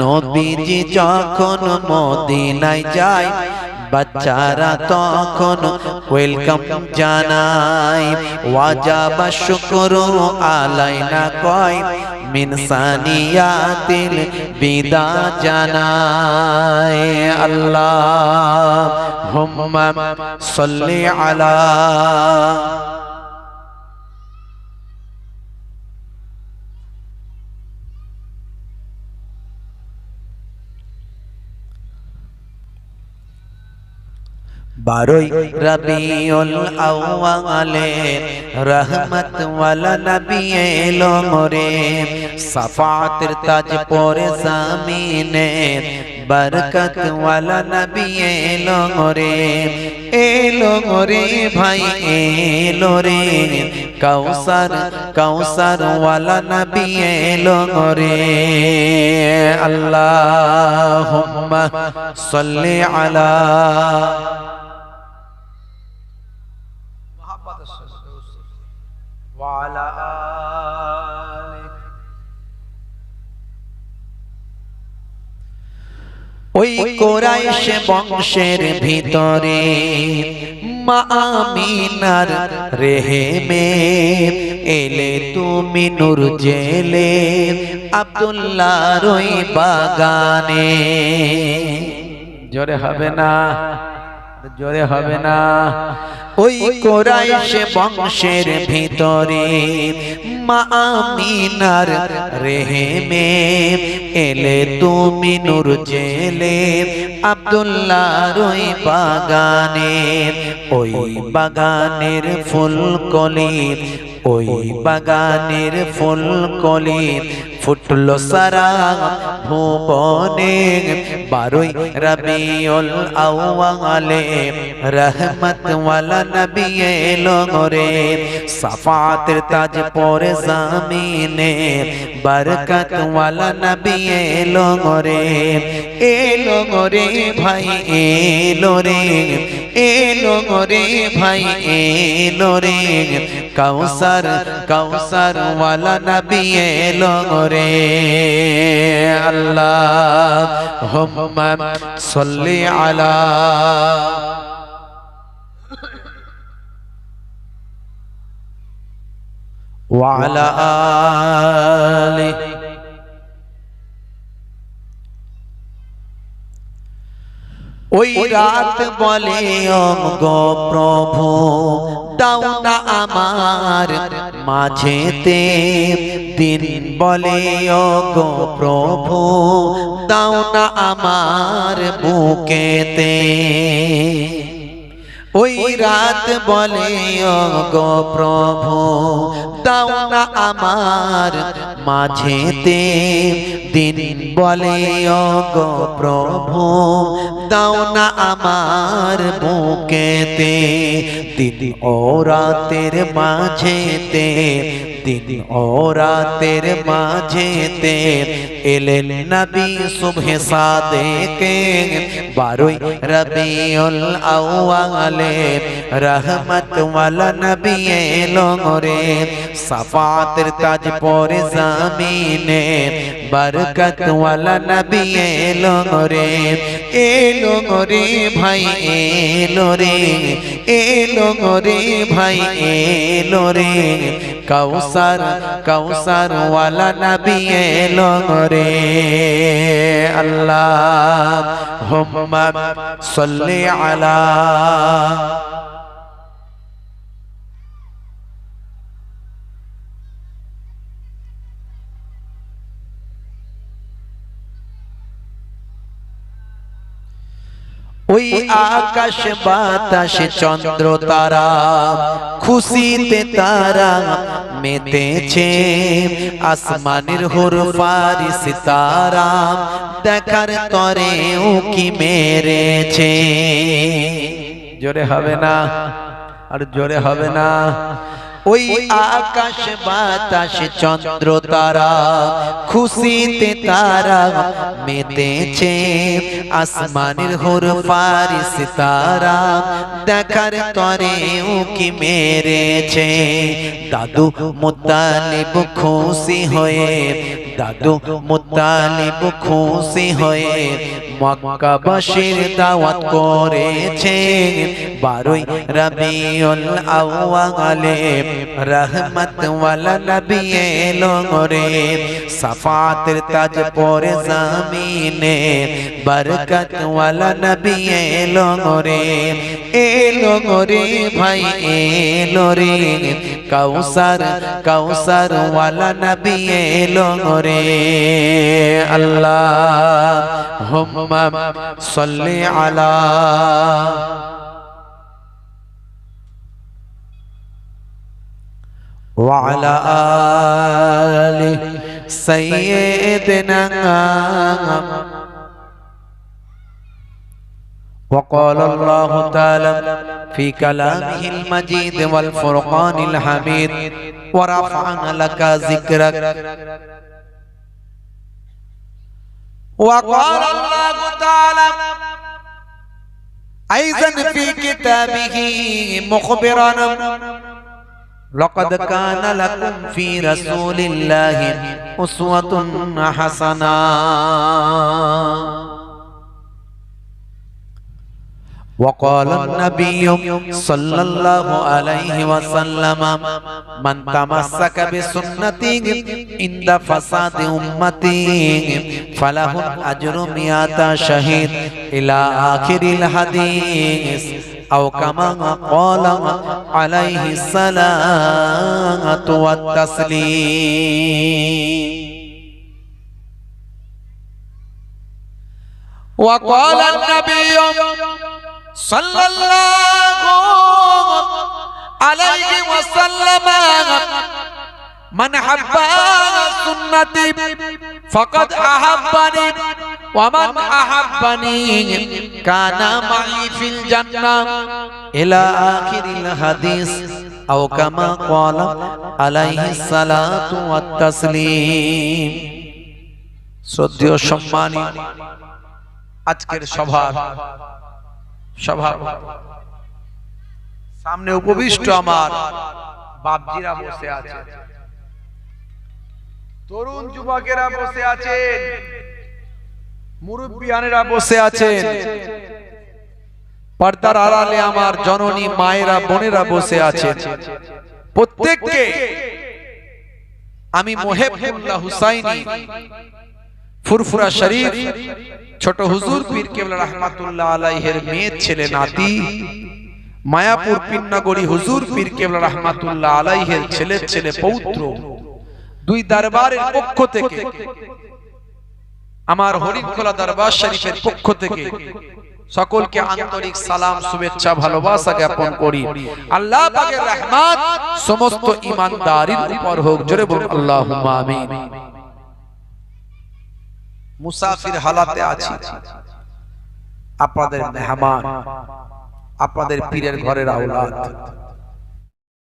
নবীজি যখন মদিনায় যায়, বাচ্চারা তখন ওয়েলকাম জানাই ওয়াজাবা শুকরু আলাইনা কয়, মিন সানিয়াতিল বিদা জানাই আল্লাহ হুম্মা সাল্লি আলা বারোই রবিউল আউয়ালে রহমত ওয়ালা নবী এলো মোরে। সাফাতের তাজ পরে জামিনে বরকত ওয়ালা নবী এলো মোরে। এলো মোরে ভাই এলো রে। কাউসার কাউসার ওয়ালা নবী এলো মোরে। আল্লাহুম্মা সাল্লি আলা وعلى آله ওই কোরাইশ বংশের ভিতরে মা আমিনার রেহেমে এলে তুমি নূর জেলে আব্দুল্লাহর ওই বাগানে জোরে হবে না জোরে হবে না। ওই কোরাইশ বংশের ভিতরে মা আমিনার রেহেমে এলে তুমি নূর জেলে আব্দুল্লাহর ওই বাগানে ওই বাগানের ফুল কলি ওই বাগানের ফুল কলি ফুটলো সারা ভুবনে বারোই রবিউল আউয়ালে রহমত ওয়ালা নবী এলো রে সাফাতের তাজ পরে জামিনে বরকত ওয়ালা নবী এলো রে এলো রে ভাই, এলো রে। এলো রে ভাই এলো রে কাউসার কাউসার ওয়ালা নবী এলো রে আল্লাহ হুম্মা সাল্লি আলা وعلى آله ওই রাত বলে গো প্রভু দাও না আমার মাঝেতে। দিন বলে গো প্রভু দাও না আমার বুকেতে। ওই রাত বলে গো প্রভু দাও না আমার মাঝেতে। দিন বলে গো প্রভু দাও না আমার বুকেতে। দিন ও রাতের মাঝেতে দিন ও রাতের মাঝেতে এলেন নবী সুবহে সাদেকে। বারোই রবিউল আউয়ালে রহমত ওয়ালা নবী এলো রে সাফাতের তাজ পরে জামিনে বরকত ওয়ালা নবী এলো রে এলো রে ভাই, এলো রে। এলো রে ভাই, এলো রে। কাউসার কাউসার ওয়ালা নবী এলো রে আল্লাহ হুম্মা সাল্লি আলা ওই আকাশ, বাতাস, চন্দ্র, তারা খুশিতে তারা মেতেছে। আসমানের হুর ফারিস তারা দেখার তরে উকি মেরেছে। জোরে হবে না, আর জোরে হবে না। ওই আকাশ বাতাস, চন্দ্র তারা, খুশিতে তারা মেতেছে। আসমানের হোর ফারিস তারা দেখার তরে উকি মেরেছে। দাদু মুতালিব খুশি হয়ে, দাদু মুতালিব খুশি হয়ে মক্কাবাসীর দাওয়াত করেছে। বারোই রবিউল আউয়ালে রহমত ওয়ালা নবী এলো রে সাফাতের তাজ পরে জামিনে বরকত ওয়ালা নবী এলো রে এলো রে ভাই এলো রে কাউসার কাউসার ওয়ালা নবী এলো রে আল্লাহ হুম্মা সাল্লি আলা وعلى آل سيدنا وقال الله تعالى في كلامه المجيد والفرقان الحميد ورفعنا لك ذكرك وقال الله تعالى أيضا في كتابه مخبرا لقد كان لكم في رسول الله أسوة حسنة وقال النبي صلى الله عليه وسلم من تمسك بسنتي عند فساد أمتي فله الأجر مئة شهيد إلى آخر الحديث أو كما قال عليه الصلاة والتسليم وقال النبي সাল্লাল্লাহু আলাইহি ওয়াসাল্লাম মান হাব্বা সুন্নতি ফাকাদ আহাব্বানি ওয়া মান আহাব্বানি কানা মাই ফিল জান্নাহ ইলা আখিরিল হাদিস আও কামা ক্বালা আলাইহি সালাতু ওয়াত তাসলিম। শ্রদ্ধেয় সম্মানী আজকের সভা সভা। সামনে উপবিষ্ট আমার বাপজিরা বসে আছে। তরুণ যুবকেরা বসে আছেন মুরব্বিয়ানেরা বসে আছেন পর্দার আড়ালে আমার জননী মায়েরা, বোনেরা বসে আছেন প্রত্যেককে আমি মোহেবুল্লাহ হুসাইনি ফুরফুরা শরীফ ছোট হুজুর পীর কেবলা রহমাতুল্লাহ আলাইহের মেয়ের ছেলে নাতি মায়াপুর পিন্নাগড়ি হুজুর পীর কেবলা রহমাতুল্লাহ আলাইহের ছেলের ছেলে পৌত্র। দুই দরবারের পক্ষ থেকে আমার হরিণখোলা দরবার শরীফের পক্ষ থেকে সকলকে আন্তরিক সালাম শুভেচ্ছা ভালোবাসা জ্ঞাপন করি। আল্লাহ পাকের রহমত সমস্ত ইমানদারির উপর হোক। জোরে বলুন আল্লাহুম্মা আমিন। মুসাফির হালাতে আছি। আপনাদের মেহমান আপনাদের পীরের ঘরের আওলাদ।